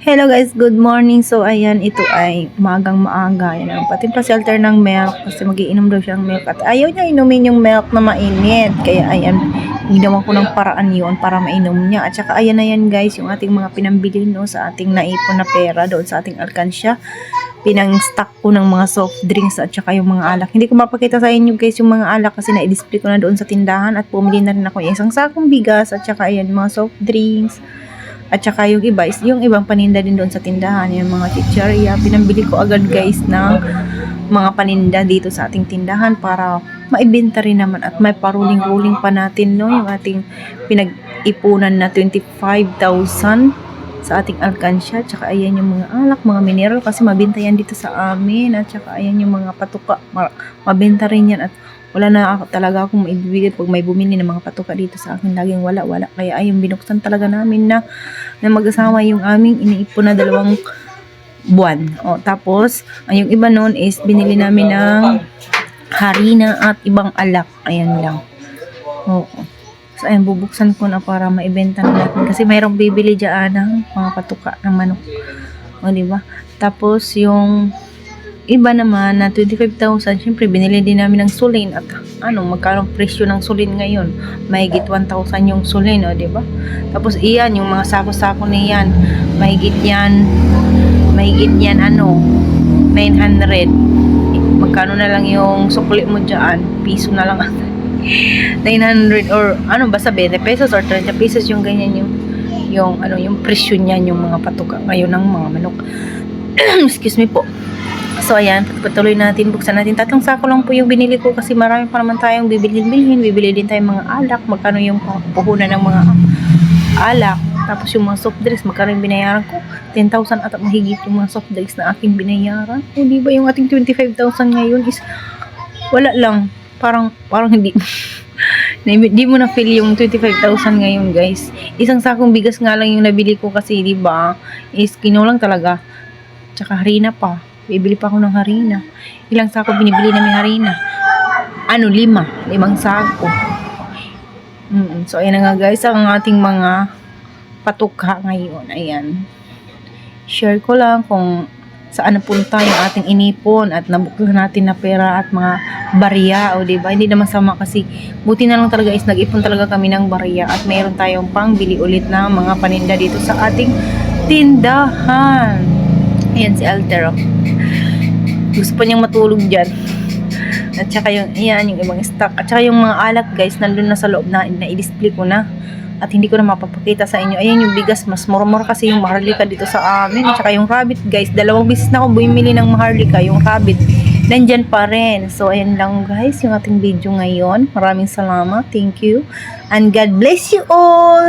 Hello guys, good morning. So ayan, ito ay magang maaga. Yan ang pati pa shelter ng milk kasi magiinom daw siya ng milk at ayaw niya inumin yung milk na mainit. Kaya ayan, ginawa ko ng paraan yun para mainom niya. At saka ayan na yan guys, yung ating mga pinambili no, sa ating naipon na pera doon sa ating alkansya. Pinang-stock ko ng mga soft drinks at saka yung mga alak. Hindi ko mapakita sa inyo guys yung mga alak kasi na-display ko na doon sa tindahan at pumili na rin ako ng isang sakong bigas at saka ayan mga soft drinks. At saka yung iba is yung ibang paninda din doon sa tindahan, yung mga chicharia. Pinambili ko agad guys ng mga paninda dito sa ating tindahan para maibenta rin naman at may paruling-ruling pa natin no yung ating pinag-ipunan na 25,000 sa ating alkansya. Tsaka ayan yung mga alak, mga mineral kasi mabenta yan dito sa amin. At tsaka ayan yung mga patuka, ma- mabenta rin yan at wala na ako, talaga akong maibibigay pag may bumili ng mga patuka dito sa akin. Laging wala, wala. Kaya ayun, binuksan talaga namin na, na mag-asama yung aming iniipon na dalawang buwan. O, tapos, ay, yung iba noon is binili namin ng harina at ibang alak. Ayan lang. Oo. So, ayan, bubuksan ko na para maibenta na natin. Kasi mayroong bibili dyan ng mga patuka ng manok. O, di ba? Tapos, yung iba naman na 25,000, syempre binili din namin ng sulin at ano, magkano presyo ng sulin ngayon? Mahigit 1,000 yung sulin, o, di ba? Tapos iyan, yung mga sako-sako na yan, mahigit yan, mahigit yan, ano, 900. Magkano na lang yung sukli mo dyan? Piso na lang ata. 900 or ano basta 20 pesos or 30 pesos yung ganyan yung yung ano yung presyo niyan yung mga patuka ngayon ng mga manok. Excuse me po. So ayan, patuloy natin, buksan natin. Tatlong sako lang po yung binili ko kasi marami pa naman tayong bibilhin-bilhin. Bibili din tayong mga alak. Magkano yung puhunan ng mga alak. Tapos yung mga soft drinks, magkano yung binayaran ko? 10,000 at mahigit yung mga soft drinks na aking binayaran. O di ba yung ating 25,000 ngayon is wala lang. Parang, parang hindi. Hindi mo na feel yung 25,000 ngayon guys. Isang sakong bigas nga lang yung nabili ko kasi di ba is kinulang talaga. Tsaka harina pa. Bibili pa ako ng harina. Ilang sako binibili namin harina? Ano, lima. Limang sako. Mm, so, ayan na nga guys, ang ating mga patukha ngayon. Ayan. Share ko lang kung saan napunta yung ating inipon at nabukla natin na pera at mga barya o di ba hindi naman sama kasi buti na lang talaga is nag-ipon talaga kami ng barya at mayroon tayong pang bili ulit na mga paninda dito sa ating tindahan ayan si Altero gusto pa niyang matulog dyan at saka yung ayan yung ibang stock at saka yung mga alak guys nandun na sa loob na na-display ko na at hindi ko na mapapakita sa inyo. Ayan yung bigas, mas murmur kasi yung maharlika dito sa amin. At saka yung rabbit guys, dalawang beses na ako bumili ng maharlika, yung rabbit. Nandyan pa rin. So, ayan lang guys, yung ating video ngayon. Maraming salamat. Thank you. And God bless you all!